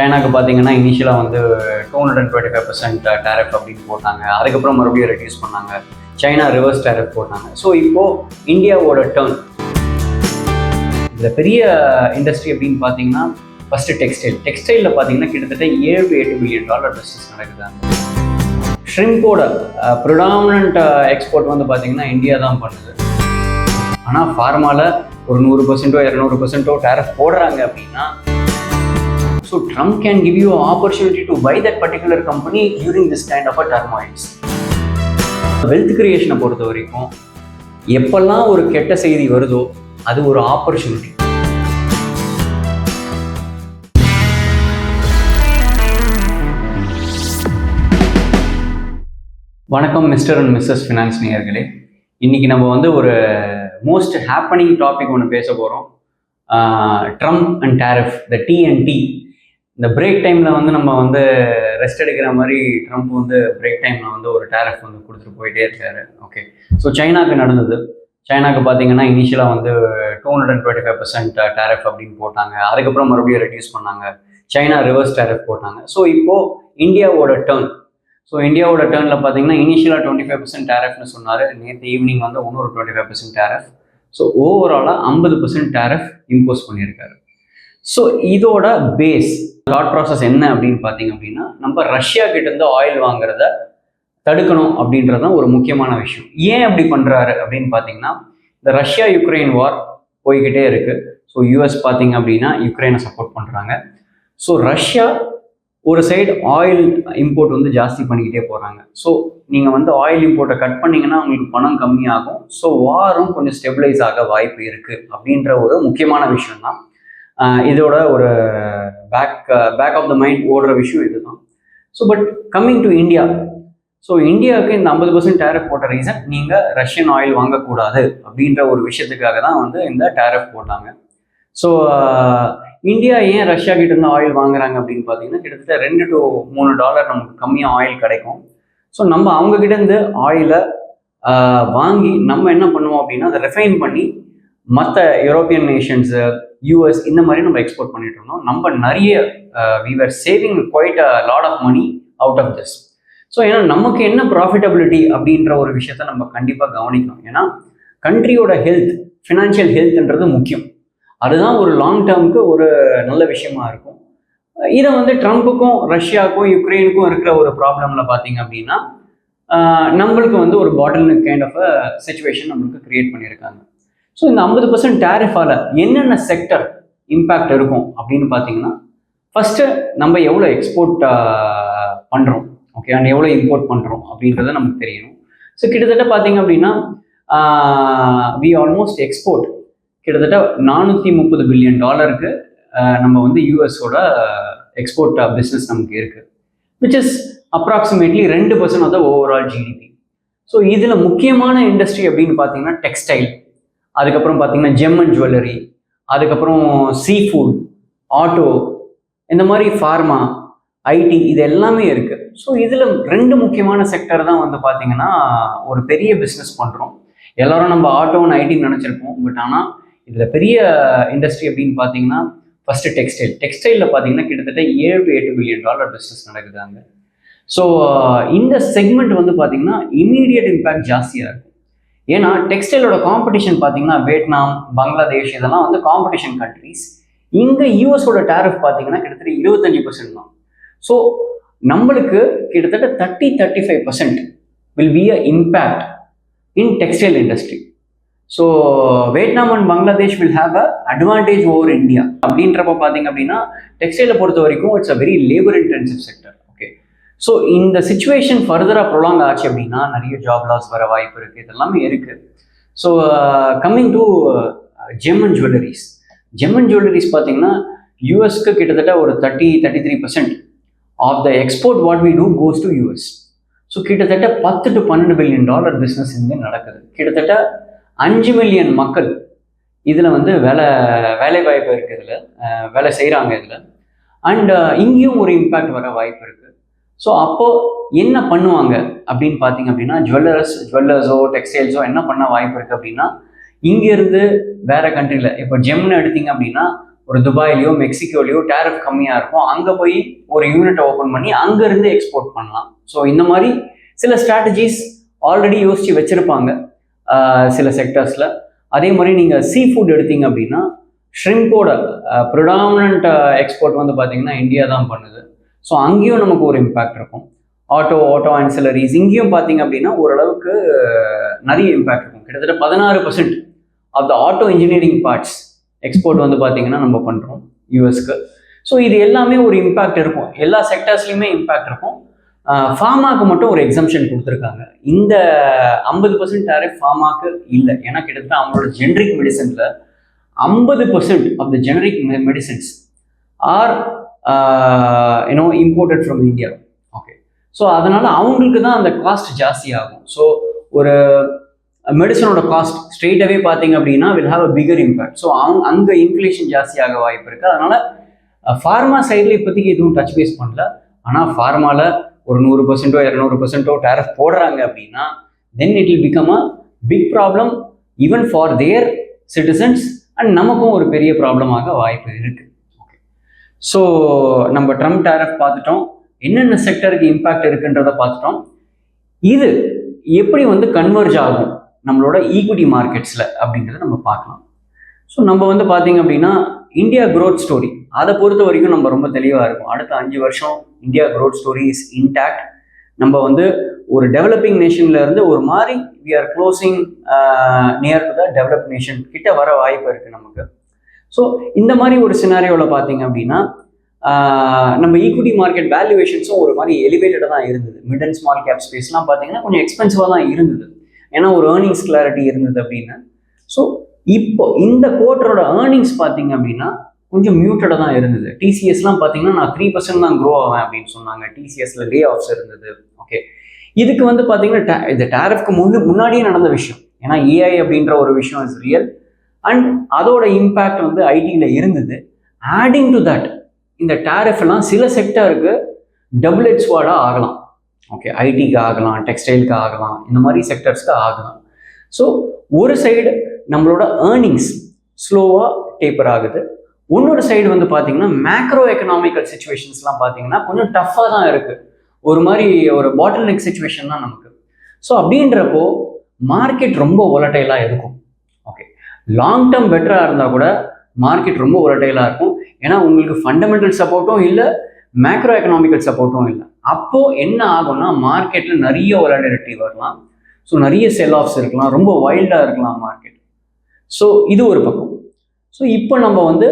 சைனாக்கு பார்த்தீங்கன்னா இனிஷியலாக வந்து two hundred and twenty five percent tariff அப்படின்னு போட்டாங்க. அதுக்கப்புறம் மறுபடியும் ரெடியூஸ் பண்ணாங்க. சைனா ரிவர்ஸ் டேரஃப் போட்டாங்க. ஸோ இப்போது இந்தியாவோட டேர்ன் இதில் பெரிய இண்டஸ்ட்ரி அப்படின்னு பார்த்தீங்கன்னா ஃபஸ்ட்டு டெக்ஸ்டைல் டெக்ஸ்டைலில் பார்த்தீங்கன்னா கிட்டத்தட்ட ஏழு எட்டு பில்லியன் டாலர் பிஸ்னஸ் நடக்குது ஷ்ரிம்போட ப்ரிடாமினண்ட் எக்ஸ்போர்ட் வந்து பார்த்தீங்கன்னா இந்தியா தான் பண்ணுது. ஆனால் ஃபார்மாவில் ஒரு நூறு பர்சன்ட்டோ இரநூறு பர்சன்ட்டோ டேரஃப் போடுறாங்க அப்படின்னா so can can you an opportunity to buy that particular company during this kind of uh turmoils. Wealth கிரியேஷனை பொறுத்த வரைக்கும் எப்பெல்லாம் ஒரு கெட்ட செய்தி வருதோ அது ஒரு ஆப்பர்ச்சுனிட்டி வணக்கம் மிஸ்டர் அண்ட் மிஸ்ஸஸ் ஃபினான்ஸ் நேயர்களே. இன்னைக்கு நம்ம வந்து ஒரு மோஸ்ட் ஹாப்பனிங் டாபிக் ஒன்று பேச போகிறோம் Trump and tariff the T and T இந்த பிரேக் டைமில் வந்து நம்ம வந்து ரெஸ்ட் எடுக்கிற மாதிரி ட்ரம்ப் வந்து பிரேக் டைமில் வந்து ஒரு டேரிஃப் வந்து கொடுத்துட்டு போயிட்டே இருக்காரு. ஓகே ஸோ சைனாக்கு நடந்தது. சைனாக்கு பார்த்தீங்கன்னா இனிஷியலாக வந்து two hundred and twenty five percent tariff அப்படின்னு போட்டாங்க. அதுக்கப்புறம் மறுபடியும் ரெடியூஸ் பண்ணாங்க. சைனா ரிவர்ஸ் டேரிஃப் போட்டாங்க. ஸோ இப்போது இந்தியாவோட டேர்ன் ஸோ இந்தியாவோட டேர்னில் பார்த்தீங்கன்னா இனிஷியலாக டுவெண்ட்டி ஃபைவ் பர்சன்ட் டேரஃப்னு சொன்னார். நேற்று ஈவினிங் வந்து இன்னொரு twenty five percent tariff so ஓவராலாக ஐம்பது பர்சன்ட் டேரஃப் இம்போஸ் பண்ணியிருக்காரு. ஸோ இதோட பேஸ் தாட் ப்ராசஸ் என்ன அப்படின்னு பார்த்தீங்க அப்படின்னா நம்ம ரஷ்யா கிட்டேருந்து ஆயில் வாங்குறத தடுக்கணும் அப்படின்றது தான் ஒரு முக்கியமான விஷயம். ஏன் அப்படி பண்ணுறாரு அப்படின்னு பார்த்தீங்கன்னா இந்த ரஷ்யா யுக்ரைன் வார் போய்கிட்டே இருக்குது ஸோ யூஎஸ் பார்த்தீங்க அப்படின்னா யுக்ரைனை சப்போர்ட் பண்ணுறாங்க ஸோ ரஷ்யா ஒரு சைடு ஆயில் இம்போர்ட் வந்து ஜாஸ்தி பண்ணிக்கிட்டே போகிறாங்க ஸோ நீங்கள் வந்து ஆயில் இம்போர்ட்டை கட் பண்ணிங்கன்னா உங்களுக்கு பணம் கம்மியாகும். ஸோ வாரும் கொஞ்சம் ஸ்டெபிளைஸ் ஆக வாய்ப்பு இருக்குது அப்படின்ற ஒரு முக்கியமான விஷயம் தான் இதோட ஒரு back back of the mind ஓடுற விஷயம் இதுதான். So but coming to India so இந்தியாவுக்கு இந்த ஐம்பது பர்சன்ட் டேரஃப் போட்ட ரீசன் நீங்கள் ரஷ்யன் ஆயில் வாங்கக்கூடாது அப்படின்ற ஒரு விஷயத்துக்காக தான் வந்து இந்த டேரஃப் போட்டாங்க. ஸோ இந்தியா ஏன் ரஷ்யா கிட்ட இருந்து ஆயில் வாங்குறாங்க அப்படின்னு பார்த்தீங்கன்னா கிட்டத்தட்ட ரெண்டு டு மூணு டாலர் நமக்கு கம்மியாக ஆயில் கிடைக்கும். ஸோ நம்ம அவங்க இருந்து ஆயிலை வாங்கி நம்ம என்ன பண்ணுவோம் அப்படின்னா அதை ரெஃபைன் பண்ணி மற்ற யூரோப்பியன் நேஷன்ஸு யூஎஸ் இந்த மாதிரி நம்ம எக்ஸ்போர்ட் பண்ணிட்டு இருந்தோம். நம்ம நிறைய we're saving quite a lot of money out of this so ஏன்னா நமக்கு என்ன ப்ராஃபிட்டபிலிட்டி அப்படின்ற ஒரு விஷயத்த நம்ம கண்டிப்பாக கவனிக்கணும். ஏன்னா கண்ட்ரியோட ஹெல்த் ஃபினான்ஷியல் ஹெல்த்ன்றது முக்கியம். அதுதான் ஒரு லாங் டேர்முக்கு ஒரு நல்ல விஷயமா இருக்கும். இதை வந்து ட்ரம்ப்புக்கும் ரஷ்யாவுக்கும் யுக்ரைனுக்கும் இருக்கிற ஒரு ப்ராப்ளமில் பார்த்தீங்க அப்படின்னா நம்மளுக்கு வந்து ஒரு பாட்டில் கைண்ட் ஆஃப் சுச்சுவேஷன் நம்மளுக்கு கிரியேட் பண்ணியிருக்காங்க. ஸோ இந்த ஐம்பது பர்சன்ட் டேரிஃபால் என்னென்ன செக்டர் இம்பேக்ட் இருக்கும் அப்படின்னு பார்த்தீங்கன்னா ஃபஸ்ட்டு நம்ம எவ்வளோ எக்ஸ்போர்ட் பண்ணுறோம் ஓகே அண்ட் எவ்வளோ இம்போர்ட் பண்ணுறோம் அப்படின்றத நமக்கு தெரியணும். ஸோ கிட்டத்தட்ட பார்த்தீங்க அப்படின்னா வி ஆல்மோஸ்ட் எக்ஸ்போர்ட் கிட்டத்தட்ட நானூற்றி முப்பது பில்லியன் டாலருக்கு நம்ம வந்து யூஎஸோட எக்ஸ்போர்ட் பிஸ்னஸ் நமக்கு இருக்குது விச் இஸ் அப்ராக்சிமேட்லி ரெண்டு percent of the overall GDP so இதில் முக்கியமான இண்டஸ்ட்ரி அப்படின்னு பார்த்தீங்கன்னா டெக்ஸ்டைல் அதுக்கப்புறம் பார்த்தீங்கன்னா ஜெம் அண்ட் ஜுவல்லரி அதுக்கப்புறம் சீ ஃபுட் ஆட்டோ இந்த மாதிரி ஃபார்மா ஐடி இது எல்லாமே இருக்குது ஸோ இதில் ரெண்டு முக்கியமான செக்டர் தான் வந்து பார்த்தீங்கன்னா ஒரு பெரிய பிஸ்னஸ் பண்ணுறோம் எல்லாரும் நம்ம ஆட்டோன்னு ஐடின்னு நினச்சிருப்போம். பட் ஆனால் இதில் பெரிய இண்டஸ்ட்ரி அப்படின்னு பார்த்தீங்கன்னா ஃபஸ்ட்டு டெக்ஸ்டைல் டெக்ஸ்டைலில் பார்த்தீங்கன்னா கிட்டத்தட்ட ஏழு டு எட்டு பில்லியன் டாலர் பிஸ்னஸ் நடக்குது அங்கே. ஸோ இந்த செக்மெண்ட் வந்து பார்த்தீங்கன்னா இமீடியட் இம்பேக்ட் ஜாஸ்தியாக இருக்கும். ஏன்னா டெக்ஸ்டைலோட காம்படிஷன் பார்த்தீங்கன்னா வியட்நாம் பங்களாதேஷ் இதெல்லாம் வந்து காம்படிஷன் கண்ட்ரிஸ் இங்கே யூஎஸோட டேரிஃப் பார்த்தீங்கன்னா கிட்டத்தட்ட இருபத்தஞ்சி பர்சன்ட் தான். ஸோ நம்மளுக்கு கிட்டத்தட்ட thirty thirty five percent will be a impact in textile industry so Vietnam and Bangladesh will have a advantage over India அப்படின்றப்ப பார்த்தீங்க அப்படின்னா டெக்ஸ்டைலை பொறுத்த வரைக்கும் it's a very labour intensive sector so இந்த சுச்சுவேஷன் ஃபர்தராக ப்ரொலாங் ஆச்சு அப்படின்னா நிறைய ஜாப் லாஸ் வர வாய்ப்பு இருக்குது இதெல்லாமே இருக்குது so coming to gem and jewelleries gem and jewelleries பார்த்தீங்கன்னா யூஎஸ்க்கு கிட்டத்தட்ட ஒரு thirty thirty three percent of the export what we do goes to US so கிட்டத்தட்ட பத்து டு பன்னெண்டு பில்லியன் டாலர் பிஸ்னஸ் இங்கே நடக்குது. கிட்டத்தட்ட அஞ்சு மில்லியன் மக்கள் இதில் வந்து வேலை வேலை வாய்ப்பு இருக்குது இதில் வேலை செய்கிறாங்க இதில். அண்ட் uh, இங்கேயும் ஒரு இம்பேக்ட் வர வாய்ப்பு இருக்குது ஸோ அப்போது என்ன பண்ணுவாங்க அப்படின்னு பார்த்தீங்க அப்படின்னா ஜுவல்லர்ஸ் ஜுவல்லர்ஸோ டெக்ஸ்டைல்ஸோ என்ன பண்ண வாய்ப்பு இருக்குது அப்படின்னா இங்கேருந்து வேறு கண்ட்ரியில் இப்போ ஜெம்னு எடுத்தீங்க அப்படின்னா ஒரு துபாயிலையோ மெக்சிகோலையோ டேரிஃப் கம்மியாக இருக்கும். அங்கே போய் ஒரு யூனிட்டை ஓப்பன் பண்ணி அங்கேருந்து எக்ஸ்போர்ட் பண்ணலாம். ஸோ இந்த மாதிரி சில ஸ்ட்ராட்டஜிஸ் ஆல்ரெடி யோசித்து வச்சுருப்பாங்க சில செக்டர்ஸில் அதே மாதிரி நீங்கள் சீ ஃபுட் எடுத்தீங்க அப்படின்னா ஷ்ரிம்போட ப்ரொடாமினண்ட் எக்ஸ்போர்ட் வந்து பார்த்தீங்கன்னா இந்தியா தான் பண்ணுது. ஸோ அங்கேயும் நமக்கு ஒரு இம்பேக்ட் இருக்கும். ஆட்டோ ஆட்டோ ஆன்சிலரிஸ் இங்கேயும் பார்த்தீங்க அப்படின்னா ஓரளவுக்கு நிறைய இம்பேக்ட் இருக்கும். கிட்டத்தட்ட பதினாறு percent of the auto engineering parts export வந்து பார்த்தீங்கன்னா நம்ம பண்ணுறோம் யூஎஸ்க்கு ஸோ இது எல்லாமே ஒரு இம்பேக்ட் இருக்கும். எல்லா செக்டர்ஸ்லையுமே இம்பேக்ட் இருக்கும். ஃபார்மாக்கு மட்டும் ஒரு எக்ஸம்ஷன் கொடுத்துருக்காங்க. இந்த ஐம்பது பர்சன்ட் டேரிஃப் ஃபார்மாக்கு இல்லை. ஏன்னா கிட்டத்தட்ட அவங்களோட ஜென்ரிக் மெடிசனில் ஐம்பது percent of the generic medicines are you know imported from India okay so அதனால் அவங்களுக்கு தான் அந்த காஸ்ட் ஜாஸ்தி ஆகும் ஸோ ஒரு மெடிசனோட காஸ்ட் ஸ்ட்ரெயிட்டாகவே பார்த்தீங்க அப்படின்னா will have a bigger impact so அவங்க அங்கே இன்ஃப்ளேஷன் ஜாஸ்தியாக வாய்ப்பு இருக்குது அதனால் ஃபார்மா சைடில் இப்போதைக்கு எதுவும் டச் பேஸ் பண்ணல. ஆனால் ஃபார்மாவில் ஒரு நூறு பர்சன்ட்டோ இரநூறு பர்சன்ட்டோ டேரஃப் போடுறாங்க அப்படின்னா then it will become a big problem even for their citizens and நமக்கும் ஒரு பெரிய ப்ராப்ளமாக வாய்ப்பு இருக்குது ஸோ நம்ம ட்ரம்ப் டேரஃப் பார்த்துட்டோம். என்னென்ன செக்டருக்கு இம்பேக்ட் இருக்குன்றதை பார்த்துட்டோம். இது எப்படி வந்து கன்வர்ஜ் ஆகும் நம்மளோட ஈக்விட்டி மார்க்கெட்ஸில் அப்படிங்கிறத நம்ம பார்க்கலாம். ஸோ நம்ம வந்து பார்த்தீங்க அப்படின்னா இந்தியா க்ரோத் ஸ்டோரி அதை பொறுத்த வரைக்கும் நம்ம ரொம்ப தெளிவாக இருக்கும். அடுத்த அஞ்சு வருஷம் India growth story is intact நம்ம வந்து ஒரு டெவலப்பிங் நேஷன்ல இருந்து ஒரு மாதிரி we are closing near to the develop nation கிட்ட வர வாய்ப்பு இருக்குது நமக்கு. ஸோ இந்த மாதிரி ஒரு சினாரியோவில் பார்த்தீங்க அப்படின்னா நம்ம ஈக்விட்டி மார்க்கெட் வேல்யூவேஷன்ஸும் ஒரு மாதிரி எலிவேட்டடாக தான் இருந்தது. மிட் அண்ட் ஸ்மால் கேப் ஸ்பேஸ்லாம் பார்த்தீங்கன்னா கொஞ்சம் எக்ஸ்பென்சிவாக தான் இருந்தது. ஏன்னா ஒரு ஏர்னிங்ஸ் கிளாரிட்டி இருந்தது அப்படின்னு. ஸோ இப்போ இந்த குவார்ட்டரோட ஏர்னிங்ஸ் பார்த்தீங்க அப்படின்னா கொஞ்சம் மியூட்டடாக தான் இருந்தது. டிசிஎஸ்லாம் பார்த்தீங்கன்னா நான் த்ரீ பர்சன்ட் தான் க்ரோ ஆவேன் அப்படின்னு சொன்னாங்க. டிசிஎஸ்ல லே ஆஃப்ஸ் இருந்தது. ஓகே இதுக்கு வந்து பார்த்தீங்கன்னா ta- இந்த டேரிஃப்க்கு முன்னு முன்னாடியே நடந்த விஷயம். ஏன்னா ஏஐ அப்படின்ற ஒரு விஷயம் இஸ் ரியல் அண்ட் அதோட இம்பேக்ட் வந்து ஐடியில் இருந்தது. ஆடிங் டு தட் இந்த டேரிஃப் எல்லாம் சில செக்டருக்கு டபுள் ஹெச் வார்டாக ஆகலாம். ஓகே ஐடிக்கு ஆகலாம் டெக்ஸ்டைலுக்கு ஆகலாம் இந்த மாதிரி செக்டர்ஸ்க்கு ஆகலாம். ஸோ ஒரு சைடு நம்மளோட ஏர்னிங்ஸ் ஸ்லோவாக டேப்பர் ஆகுது. இன்னொரு சைடு வந்து பார்த்தீங்கன்னா மேக்ரோ எக்கனாமிக்கல் சுச்சுவேஷன்ஸ்லாம் பார்த்தீங்கன்னா கொஞ்சம் டஃப்பாக தான் இருக்குது ஒரு மாதிரி ஒரு பாட்டில் நெக் சுச்சுவேஷன் தான் நமக்கு. ஸோ அப்படின்றப்போ மார்க்கெட் ரொம்ப ஒலட்டைலாக இருக்கும். லாங் டேர்ம் பெட்டராக இருந்தால் கூட மார்க்கெட் ரொம்ப ஒலட்டைலாக இருக்கும். ஏன்னா உங்களுக்கு ஃபண்டமெண்டல் சப்போர்ட்டும் இல்லை மேக்ரோ எக்கனாமிக்கல் சப்போர்ட்டும் இல்லை. அப்போது என்ன ஆகும்னா மார்க்கெட்டில் நிறைய ஒலட்டிலிட்டி வரலாம். ஸோ நிறைய செல் ஆஃப்ஸ் இருக்கலாம். ரொம்ப வைல்டாக இருக்கலாம் மார்க்கெட் ஸோ இது ஒரு பக்கம். ஸோ இப்போ நம்ம வந்து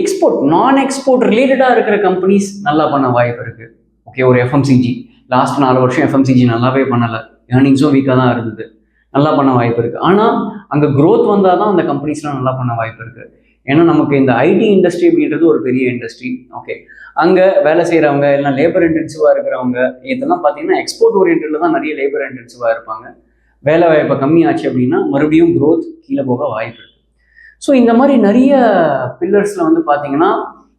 எக்ஸ்போர்ட் நான் எக்ஸ்போர்ட் ரிலேட்டடாக இருக்கிற கம்பெனிஸ் நல்லா பண்ண வாய்ப்பு இருக்குது ஓகே ஒரு எஃப்எம்சிஜி லாஸ்ட் நாலு வருஷம் எஃப்எம்சிஜி நல்லாவே பண்ணலை. ஏர்னிங்ஸும் வீக்காக தான் இருந்தது. நல்லா பண்ண வாய்ப்பு இருக்குது ஆனால் அங்கே க்ரோத் வந்தால் தான் அந்த கம்பெனிஸ்லாம் நல்லா பண்ண வாய்ப்பு இருக்குது ஏன்னா நமக்கு இந்த ஐடி இண்டஸ்ட்ரி அப்படின்றது ஒரு பெரிய இண்டஸ்ட்ரி ஓகே அங்கே வேலை செய்கிறவங்க இல்லைனா லேபர் இன்டென்சிவாக இருக்கிறவங்க இதெல்லாம் பார்த்தீங்கன்னா எக்ஸ்போர்ட் ஓரியன்டில் தான் நிறைய லேபர் இன்டென்சிவாக இருப்பாங்க. வேலை கம்மி கம்மியாச்சு அப்படின்னா மறுபடியும் க்ரோத் கீழே போக வாய்ப்பு இருக்குது ஸோ இந்த மாதிரி நிறைய பில்லர்ஸில் வந்து பார்த்தீங்கன்னா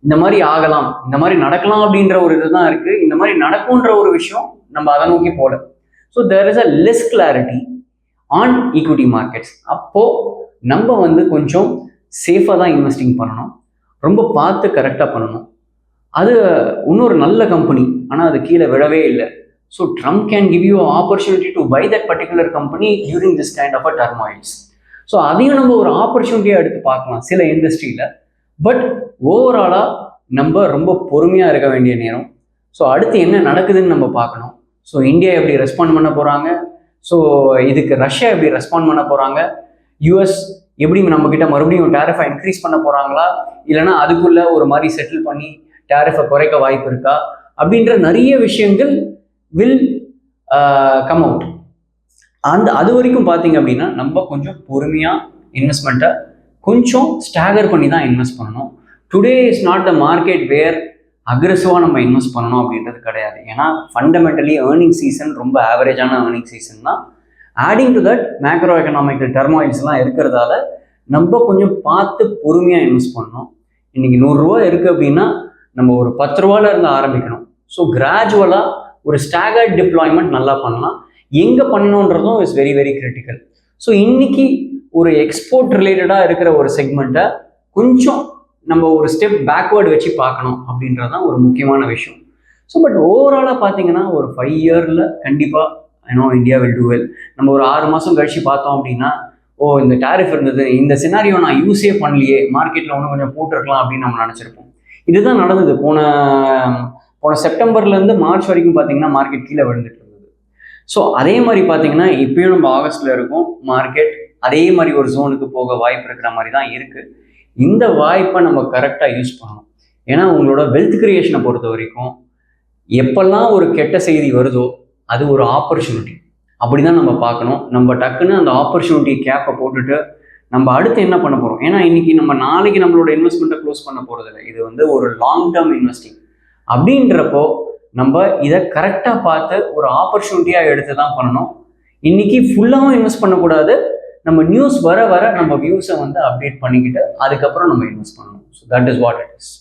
இந்த மாதிரி ஆகலாம் இந்த மாதிரி நடக்கலாம் அப்படின்ற ஒரு இதுதான் இருக்குது இந்த மாதிரி நடக்கும்ன்ற ஒரு விஷயம் நம்ம அதை நோக்கி போகல. So there is a less clarity on equity markets அப்போது நம்ம வந்து கொஞ்சம் சேஃபாக தான் இன்வெஸ்டிங் பண்ணணும். ரொம்ப பார்த்து கரெக்டாக பண்ணணும். அது இன்னொரு நல்ல கம்பெனி ஆனால் அது கீழே விழவே இல்லை. So Trump can give you opportunity to buy that particular company during this kind of a turmoils so அதையும் நம்ம ஒரு ஆப்பர்ச்சுனிட்டியாக எடுத்து பார்க்கலாம் சில இண்டஸ்ட்ரியில் பட் ஓவராலாக நம்ம ரொம்ப பொறுமையாக இருக்க வேண்டிய நேரம். ஸோ அடுத்து என்ன நடக்குதுன்னு நம்ம பார்க்கணும். ஸோ இந்தியா எப்படி ரெஸ்பாண்ட் பண்ண போகிறாங்க ஸோ இதுக்கு ரஷ்யா எப்படி ரெஸ்பாண்ட் பண்ண போகிறாங்க யூஎஸ் எப்படி நம்மக்கிட்ட மறுபடியும் டேரிஃபை இன்க்ரீஸ் பண்ண போகிறாங்களா இல்லைன்னா அதுக்குள்ளே ஒரு மாதிரி செட்டில் பண்ணி டேரிஃபை குறைக்க வாய்ப்பு இருக்கா? அப்படின்ற நிறைய விஷயங்கள் வில் கம் அவுட் அந்த அது வரைக்கும் பார்த்தீங்க அப்படின்னா நம்ம கொஞ்சம் பொறுமையாக இன்வெஸ்ட்மெண்ட்டை கொஞ்சம் ஸ்டாகர் பண்ணி தான் இன்வெஸ்ட் பண்ணணும். Today is not the market where அக்ரெசிவாக நம்ம இன்வெஸ்ட் பண்ணணும் அப்படின்றது கிடையாது. ஏன்னா ஃபண்டமெண்டலி ஏர்னிங் சீசன் ரொம்ப ஆவரேஜான ஏர்னிங் சீசன் தான். Adding to that macro economical டெர்மாயில்ஸ்லாம் இருக்கிறதால நம்ம கொஞ்சம் பார்த்து பொறுமையாக இன்வெஸ்ட் பண்ணணும். இன்றைக்கி நூறுரூவா இருக்குது அப்படின்னா நம்ம ஒரு பத்து ரூபால இருந்து ஆரம்பிக்கணும். ஸோ கிராஜுவலாக ஒரு ஸ்டாகர்ட் டிப்ளாய்மெண்ட் நல்லா பண்ணலாம். எங்கே பண்ணணுன்றதும் is very very critical so இன்னைக்கு ஒரு எக்ஸ்போர்ட் ரிலேட்டடாக இருக்கிற ஒரு செக்மெண்ட்டை கொஞ்சம் நம்ம ஒரு ஸ்டெப் பேக்வேர்டு வச்சு பார்க்கணும் அப்படின்றது தான் ஒரு முக்கியமான விஷயம். ஸோ பட் ஓவராலாக பார்த்தீங்கன்னா ஒரு ஃபைவ் இயரில் கண்டிப்பாக ஏன்னோ இந்தியா வில் டூ வெல் நம்ம ஒரு ஆறு மாதம் கழிச்சு பார்த்தோம் அப்படின்னா ஓ இந்த டேரிஃப் இருந்தது. இந்த சினாரியோ நான் யூஸே பண்ணலையே. மார்க்கெட்டில் ஒன்று கொஞ்சம் போட்டிருக்கலாம் அப்படின்னு நம்ம நினச்சிருப்போம். இதுதான் நடந்தது. போன போன செப்டம்பர்லேருந்து மார்ச் வரைக்கும் பார்த்தீங்கன்னா மார்க்கெட் கீழே விழுந்துட்டு இருந்தது. ஸோ அதே மாதிரி பார்த்தீங்கன்னா இப்பயும் நம்ம ஆகஸ்ட்டில் இருக்கோம். மார்க்கெட் அதே மாதிரி ஒரு ஜோனுக்கு போக வாய்ப்பு இருக்கிற மாதிரி தான் இருக்குது இந்த வாய்ப்பை நம்ம கரெக்டாக யூஸ் பண்ணணும். ஏன்னா உங்களோட வெல்த் கிரியேஷனை பொறுத்த வரைக்கும் எப்பெல்லாம் ஒரு கெட்ட செய்தி வருதோ அது ஒரு ஆப்பர்ச்சுனிட்டி அப்படி தான் நம்ம பார்க்கணும். நம்ம டக்குன்னு அந்த ஆப்பர்ச்சுனிட்டி கேப்பை போட்டுட்டு நம்ம அடுத்து என்ன பண்ண போகிறோம் ஏன்னா இன்னைக்கு நம்ம நாளைக்கு நம்மளோட இன்வெஸ்ட்மெண்ட்டை க்ளோஸ் பண்ண போகிறதில்ல இது வந்து ஒரு லாங் டேர்ம் இன்வெஸ்டிங் அப்படின்றப்போ நம்ம இதை கரெக்டாக பார்த்து ஒரு ஆப்பர்ச்சுனிட்டியாக எடுத்து தான் பண்ணணும். இன்னைக்கு ஃபுல்லாகவும் இன்வெஸ்ட் பண்ணக்கூடாது. நம்ம நியூஸ் வர வர நம்ம வியூஸை வந்து அப்டேட் பண்ணிக்கிட்டு அதுக்கப்புறம் நம்ம இன்வெஸ்ட் பண்ணணும். So that is what it is